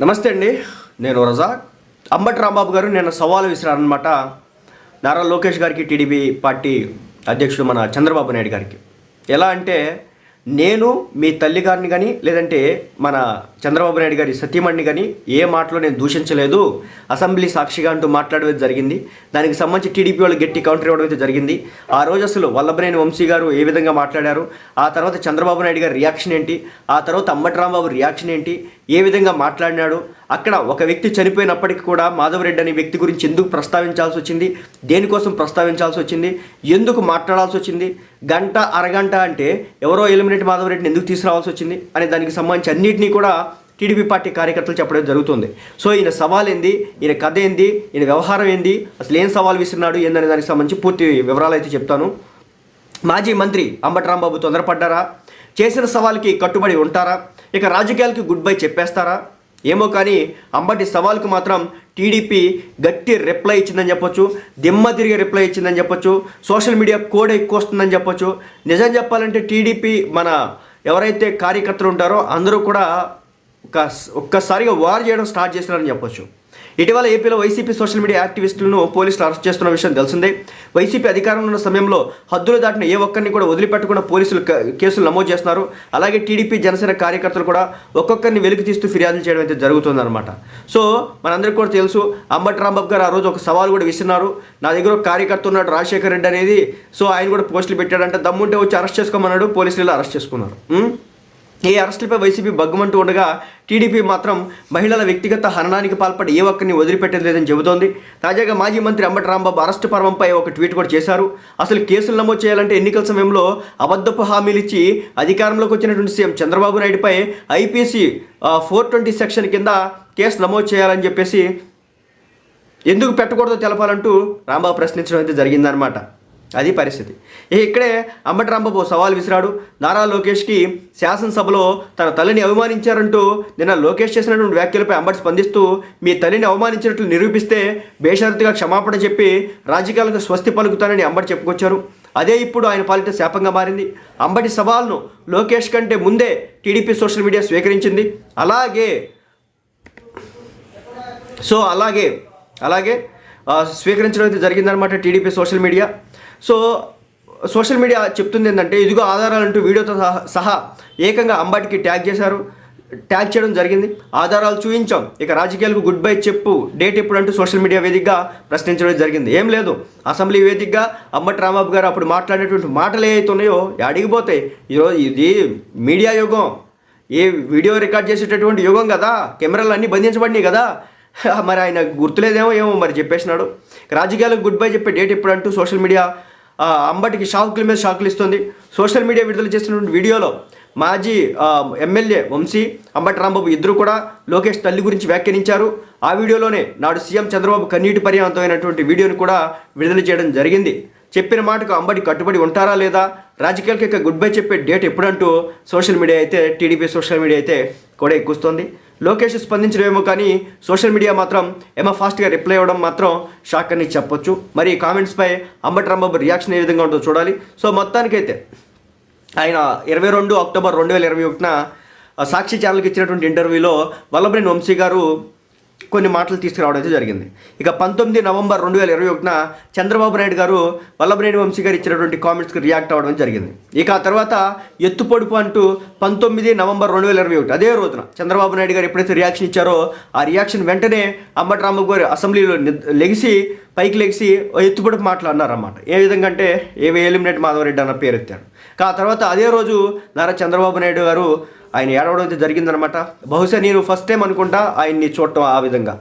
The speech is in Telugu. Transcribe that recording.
నమస్తే అండి నేను రజా. అంబటి రాంబాబు గారు నేను సవాలు విసిరారనమాట నారా లోకేష్ గారికి టీడీపీ పార్టీ అధ్యక్షుడు మన చంద్రబాబు నాయుడు గారికి. ఎలా అంటే నేను మీ తల్లి గారిని కానీ లేదంటే మన చంద్రబాబు నాయుడు గారి సతీమణిని కానీ ఏ మాటలో నేను దూషించలేదు. అసెంబ్లీ సాక్షిగా అంటూ మాట్లాడడం జరిగింది. దానికి సంబంధించి టీడీపీ వాళ్ళు గట్టి కౌంటర్ ఇవ్వడం అయితే జరిగింది. ఆ రోజు అసలు వల్లభనేని వంశీ గారు ఏ విధంగా మాట్లాడారు? ఆ తర్వాత చంద్రబాబు నాయుడు గారి రియాక్షన్ ఏంటి? ఆ తర్వాత అంబటి రాంబాబు రియాక్షన్ ఏంటి? ఏ విధంగా మాట్లాడినాడు? అక్కడ ఒక వ్యక్తి చనిపోయినప్పటికీ కూడా మాధవరెడ్డి అనే వ్యక్తి గురించి ఎందుకు ప్రస్తావించాల్సి వచ్చింది? దేనికోసం ప్రస్తావించాల్సి వచ్చింది? ఎందుకు మాట్లాడాల్సి వచ్చింది? గంట అరగంట అంటే ఎవరో ఎలిమినేట్ మాధవరెడ్డిని ఎందుకు తీసుకురావాల్సి వచ్చింది? అనే దానికి సంబంధించి అన్నింటినీ కూడా టీడీపీ పార్టీ కార్యకర్తలు చెప్పడం జరుగుతుంది. సో ఈయన సవాల్ ఏంది? ఈయన కథ ఏంది? ఈయన వ్యవహారం ఏంది? అసలు ఏం సవాల్ విసిరినాడు? ఏందనే దానికి సంబంధించి పూర్తి వివరాలు అయితే చెప్తాను. మాజీ మంత్రి అంబటి రాంబాబు తొందరపడ్డారా? చేసిన సవాల్కి కట్టుబడి ఉంటారా? ఇక రాజకీయాలకి గుడ్ బై చెప్పేస్తారా? ఏమో కానీ అంబటి సవాల్కు మాత్రం టీడీపీ గట్టి రిప్లై ఇచ్చిందని చెప్పొచ్చు దిమ్మ తిరిగి రిప్లై ఇచ్చిందని చెప్పొచ్చు సోషల్ మీడియా కోడ్ ఎక్కువ వస్తుందని చెప్పొచ్చు. నిజం చెప్పాలంటే టీడీపీ మన ఎవరైతే కార్యకర్తలు ఉంటారో అందరూ కూడా ఒక ఒక్కసారిగా వార్ చేయడం స్టార్ట్ చేసినారని చెప్పొచ్చు. ఇటీవల ఏపీలో వైసీపీ సోషల్ మీడియా యాక్టివిస్టులను పోలీసులు అరెస్ట్ చేస్తున్న విషయం తెలిసిందే. వైసీపీ అధికారంలో ఉన్న సమయంలో హద్దులు దాటిన ఏ ఒక్కరిని కూడా వదిలిపెట్టకుండా పోలీసులు కేసులు నమోదు చేస్తున్నారు. అలాగే టీడీపీ జనసేన కార్యకర్తలు కూడా ఒక్కొక్కరిని వెలికి తీస్తూ ఫిర్యాదులు చేయడం అయితే జరుగుతుందన్నమాట. సో మనందరికీ కూడా తెలుసు అంబటి రాంబాబు గారు ఆ రోజు ఒక సవాల్ కూడా విసిన్నారు నా దగ్గర ఒక కార్యకర్త ఉన్నాడు రాజశేఖర్ రెడ్డి అనేది. సో ఆయన కూడా పోస్టులు పెట్టాడంటే. దమ్ముంటే వచ్చి అరెస్ట్ చేసుకోమన్నాడు పోలీసులు అరెస్ట్ చేసుకున్నారు. ఈ అరెస్టులపై వైసీపీ బగ్గుమంటూ ఉండగా టీడీపీ మాత్రం మహిళల వ్యక్తిగత హననానికి పాల్పడి ఏ ఒక్కరిని వదిలిపెట్టేది లేదని చెబుతోంది. తాజాగా మాజీ మంత్రి అంబటి రాంబాబు అరెస్టు పర్వంపై ఒక ట్వీట్ కూడా చేశారు. అసలు కేసులు నమోదు చేయాలంటే ఎన్నికల సమయంలో అబద్ధపు హామీలు ఇచ్చి అధికారంలోకి వచ్చినటువంటి సీఎం చంద్రబాబు నాయుడుపై ఐపీసీ ఫోర్ ట్వంటీ సెక్షన్ కింద కేసు నమోదు చేయాలని చెప్పేసి ఎందుకు పెట్టకూడదో తెలపాలంటూ రాంబాబు ప్రశ్నించడం అయితే జరిగిందనమాట అది పరిస్థితి. ఇక ఇక్కడే అంబటరాంబాబు సవాల్ విసిరాడు. నారా లోకేష్కి శాసనసభలో తన తల్లిని అవమానించారంటూ నిన్న లోకేష్ చేసినటువంటి వ్యాఖ్యలపై అంబటి స్పందిస్తూ మీ తల్లిని అవమానించినట్లు నిరూపిస్తే బేషరతుగా క్షమాపణ చెప్పి రాజకీయాలకు స్వస్తి పలుకుతానని అంబటి చెప్పుకొచ్చారు. అదే ఇప్పుడు ఆయన పాలిట శాపంగా మారింది. అంబటి సవాల్ను లోకేష్ కంటే ముందే టీడీపీ సోషల్ మీడియా స్వీకరించింది. అలాగే సో అలాగే అలాగే స్వీకరించడం అయితే జరిగిందనమాట TDP social media. So social media చెప్తుంది ఏంటంటే ఇదిగో ఆధారాలంటూ వీడియోతో సహా సహా ఏకంగా అంబాటికి ట్యాగ్ చేశారు. ట్యాగ్ చేయడం జరిగింది. ఆధారాలు చూపించాం ఇక రాజకీయాలకు గుడ్ బై చెప్పు. డేట్ ఎప్పుడు అంటూ సోషల్ మీడియా వేదికగా ప్రశ్నించడం జరిగింది. ఏం లేదు. అసెంబ్లీ వేదికగా అంబటి రాంబాబు గారు అప్పుడు మాట్లాడేటువంటి మాటలు ఏవైతే ఉన్నాయో అడిగిపోతాయి. ఈరోజు ఇది మీడియా యుగం. ఏ వీడియో రికార్డ్ చేసేటటువంటి యుగం కదా. కెమెరాలు అన్నీ బంధించబడినాయి కదా. మరి ఆయన గుర్తులేదేమో ఏమో మరి చెప్పేసినాడు. రాజకీయాలకు గుడ్ బై చెప్పే డేట్ ఎప్పుడు అంటూ సోషల్ మీడియా అంబటికి షాకుల మీద షాకులు ఇస్తుంది. సోషల్ మీడియా విడుదల చేసినటువంటి వీడియోలో మాజీ ఎమ్మెల్యే వంశీ అంబటి రాంబాబు ఇద్దరు కూడా లోకేష్ తల్లి గురించి వ్యాఖ్యానించారు. ఆ వీడియోలోనే నాడు సీఎం చంద్రబాబు కన్నీటి పర్యాంతమైనటువంటి వీడియోని కూడా విడుదల చేయడం జరిగింది. చెప్పిన మాటకు అంబటి కట్టుబడి ఉంటారా లేదా? రాజకీయాలకి గుడ్ బై చెప్పే డేట్ ఎప్పుడంటూ సోషల్ మీడియా అయితే టీడీపీ సోషల్ మీడియా అయితే కూడా ఎక్కుస్తుంది లోకేష్ స్పందించడమేమో కానీ సోషల్ మీడియా మాత్రం ఏమో ఫాస్ట్గా రిప్లై ఇవ్వడం మాత్రం షాక్ అని చెప్పొచ్చు. మరి కామెంట్స్పై అంబటి రాంబాబు రియాక్షన్ ఏ విధంగా ఉంటుందో చూడాలి. సో మొత్తానికైతే ఆయన ఇరవై రెండు అక్టోబర్ రెండు వేల ఇరవై ఒకటిన సాక్షి ఛానల్కి ఇచ్చినటువంటి ఇంటర్వ్యూలో వల్లభనేని వంశీ గారు కొన్ని మాటలు తీసుకురావడం అయితే జరిగింది. ఇక పంతొమ్మిది నవంబర్ రెండు వేల ఇరవై ఒకటిన చంద్రబాబు నాయుడు గారు వల్లభనేని వంశీ గారు ఇచ్చినటువంటి కామెంట్స్కి రియాక్ట్ అవ్వడం జరిగింది. ఇక ఆ తర్వాత ఎత్తు పొడుపు అంటూ పంతొమ్మిది నవంబర్ రెండు వేల ఇరవై ఒకటి అదే రోజున చంద్రబాబు నాయుడు గారు ఎప్పుడైతే రియాక్షన్ ఇచ్చారో ఆ రియాక్షన్ వెంటనే అంబట్రామ గారు అసెంబ్లీలో లెగిసి పైకి లెగిసి ఓ ఎత్తుపొడుపు మాటలు అన్నారన్నమాట. ఏ విధంగా అంటే ఏవి ఎలిమినేట్ మాధవరెడ్డి అన్న పేరు ఎత్తారు ఆ తర్వాత అదే రోజు నారా చంద్రబాబు నాయుడు గారు ఆయన ఏడవడం అయితే జరిగిందనమాట బహుశా నేను ఫస్ట్ టైం అనుకుంటా ఆయన్ని చూడటం ఆ విధంగా.